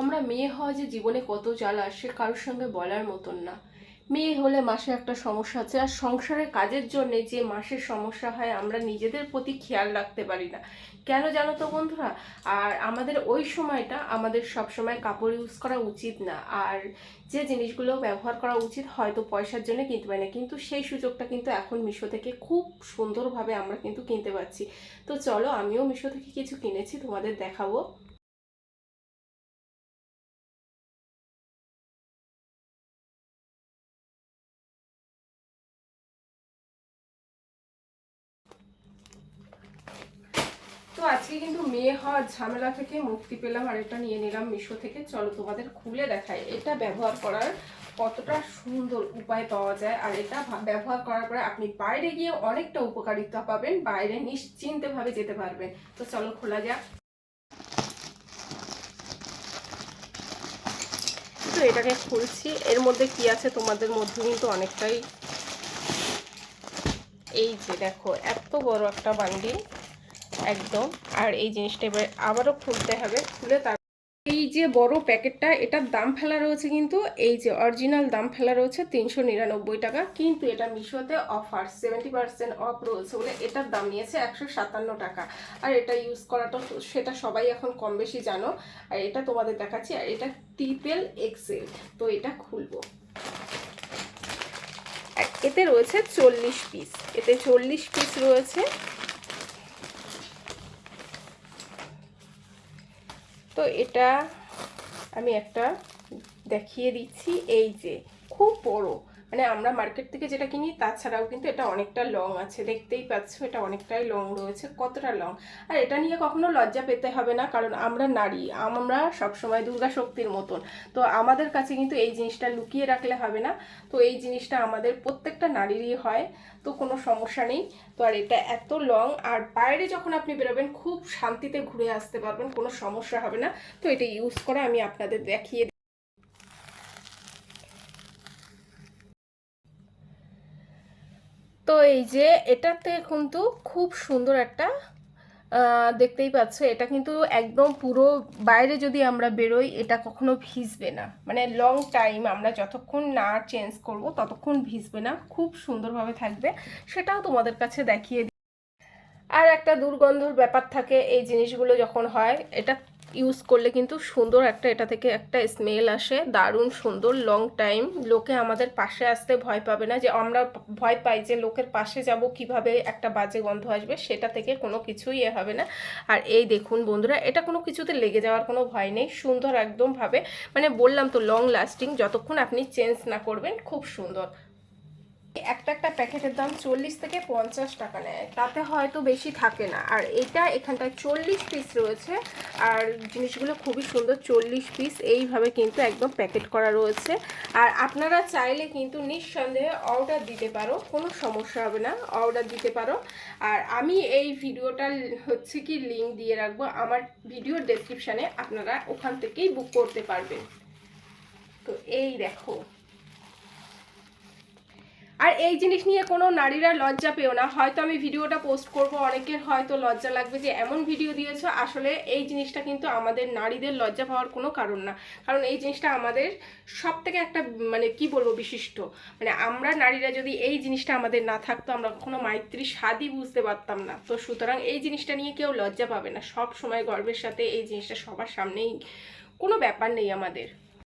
আমরা মেয়ে হওয়া যে জীবনে কত জ্বালা সে কারোর সঙ্গে বলার মতন না। মেয়ে হলে মাসে একটা সমস্যা আছে, আর সংসারের কাজের জন্য যে মাসের সমস্যা হয়, আমরা নিজেদের প্রতি খেয়াল রাখতে পারি না। কেন জানো তো বন্ধুরা? আর আমাদের ওই সময়টা আমাদের সব সময় কাপড় ইউজ করা উচিত না। আর যে জিনিসগুলো ব্যবহার করা উচিত, হয়তো পয়সার জন্য কিনতে পারি না। কিন্তু সেই সুযোগটা কিন্তু এখন মিশো থেকে খুব সুন্দরভাবে আমরা কিন্তু কিনতে পারছি। তো চলো, আমিও মিশো থেকে কিছু কিনেছি, তোমাদের দেখাবো। তো আজকে কিন্তু মেয়ে হওয়ার ঝামেলা থেকে মুক্তি পেলাম আর এটা নিয়ে নিলাম মিশো থেকে। চলো তোমাদের খুলে দেখাই। এটা ব্যবহার করার কতটা সুন্দর উপায় পাওয়া যায় আর এটা ব্যবহার করার পরে আপনি বাইরে গিয়ে অনেকটা উপকারিতা পাবেন, বাইরে নিশ্চিন্তভাবে যেতে পারবেন। তো চলো খোলা যাক। তো এটাকে খুলছি। এর মধ্যে কি আছে তোমাদের মধ্যে কিন্তু অনেকটাই। এই যে দেখো, এত বড় একটা বান্ডিল। একদম। আর এই জিনিসটা এবার আবারও খুলতে হবে। খুলে তার এই যে বড় প্যাকেটটা, এটার দাম ফেলা রয়েছে কিন্তু, এই যে অরিজিনাল দাম ফেলা রয়েছে তিনশো নিরানব্বই টাকা। কিন্তু এটা মিশোতে অফার, সেভেন্টি পার্সেন্ট অফ রয়েছে বলে এটার দাম নিয়েছে একশো সাতান্ন টাকা। আর এটা ইউজ করাটা সেটা সবাই এখন কম বেশি জানো। আর এটা তোমাদের দেখাচ্ছি, আর এটা ট্রিপেল এক্সেল। তো এটা খুলবো। এতে রয়েছে চল্লিশ পিস। এতে চল্লিশ পিস রয়েছে। তো এটা আমি একটা দেখিয়ে দিচ্ছি এই যে খুব বড়। মানে আমরা মার্কেট থেকে যেটা কিনি, তাছাড়াও কিন্তু এটা অনেকটা লং আছে। দেখতেই পাচ্ছ, এটা অনেকটাই লং রয়েছে, কতটা লং আর এটা নিয়ে কখনো লজ্জা পেতে হবে না, কারণ আমরা নারী, আমরা সবসময় দুর্গা শক্তির মতন। তো আমাদের কাছে কিন্তু এই জিনিসটা লুকিয়ে রাখলে হবে না। তো এই জিনিসটা আমাদের প্রত্যেকটা নারীরই হয়, তো কোনো সমস্যা নেই। তো আর এটা এত লং আর বাইরে যখন আপনি বেরোবেন, খুব শান্তিতে ঘুরে আসতে পারবেন, কোনো সমস্যা হবে না। তো এটা ইউজ করে আমি আপনাদের দেখিয়ে দিই। তো এই যে এটাতে কিন্তু খুব সুন্দর একটা দেখতেই পাচ্ছ, এটা কিন্তু একদম পুরো বাইরে যদি আমরা বেরোই, এটা কখনো ভিজবে না। মানে লং টাইম আমরা যতক্ষণ না চেঞ্জ করব, ততক্ষণ ভিজবে না, খুব সুন্দরভাবে থাকবে, সেটাও তোমাদের কাছে দেখিয়ে আর একটা দুর্গন্ধর ব্যাপার থাকে, এই জিনিসগুলো যখন হয়, এটা ইউজ করলে কিন্তু সুন্দর একটা, এটা থেকে একটা স্মেল আসে, দারুণ সুন্দর লং টাইম লোকে আমাদের পাশে আসতে ভয় পাবে না যে আমরা ভয় পাই যে লোকের পাশে যাব কীভাবে একটা বাজে গন্ধ আসবে, সেটা থেকে কোনো কিছুই এ হবে না। আর এই দেখুন বন্ধুরা, এটা কোনো কিছুতে লেগে যাওয়ার কোনো ভয় নেই, সুন্দর একদমভাবে মানে বললাম তো লং লাস্টিং যতক্ষণ আপনি চেঞ্জ না করবেন, খুব সুন্দর। একটা একটা প্যাকেটের দাম চল্লিশ থেকে পঞ্চাশ টাকা নেয়। তাতে হয়তো বেশি থাকে না। আর এটা এখানটায় চল্লিশ পিস রয়েছে। আর জিনিসগুলো খুবই সুন্দর চল্লিশ পিস এইভাবে কিন্তু একদম প্যাকেট করা রয়েছে। আর আপনারা চাইলে কিন্তু নিঃসন্দেহে অর্ডার দিতে পারো। কোনো সমস্যা হবে না। অর্ডার দিতে পারো। আর আমি এই ভিডিওটা হচ্ছে কি লিঙ্ক দিয়ে রাখব। আমার ভিডিওর ডেসক্রিপশানে আপনারা ওখান থেকেই বুক করতে পারবেন। তো এই দেখো। আর এই জিনিস নিয়ে কোনো নারীরা লজ্জা পেও না। হয়তো আমি ভিডিওটা পোস্ট করব, অনেকের হয়তো লজ্জা লাগবে যে এমন ভিডিও দিয়েছ। আসলে এই জিনিসটা কিন্তু আমাদের নারীদের লজ্জা পাওয়ার কোনো কারণ না। কারণ এই জিনিসটা আমাদের সব থেকে একটা মানে কি বলব, বিশিষ্ট। মানে আমরা নারীরা যদি এই জিনিসটা আমাদের না থাকতো, আমরা কখনো মাইত্রী স্বাদই বুঝতে পারতাম না। তো সুতরাং এই জিনিসটা নিয়ে কেউ লজ্জা পাবে না। সব সময় গর্বের সাথে এই জিনিসটা সবার সামনেই কোনো ব্যাপার নেই আমাদের।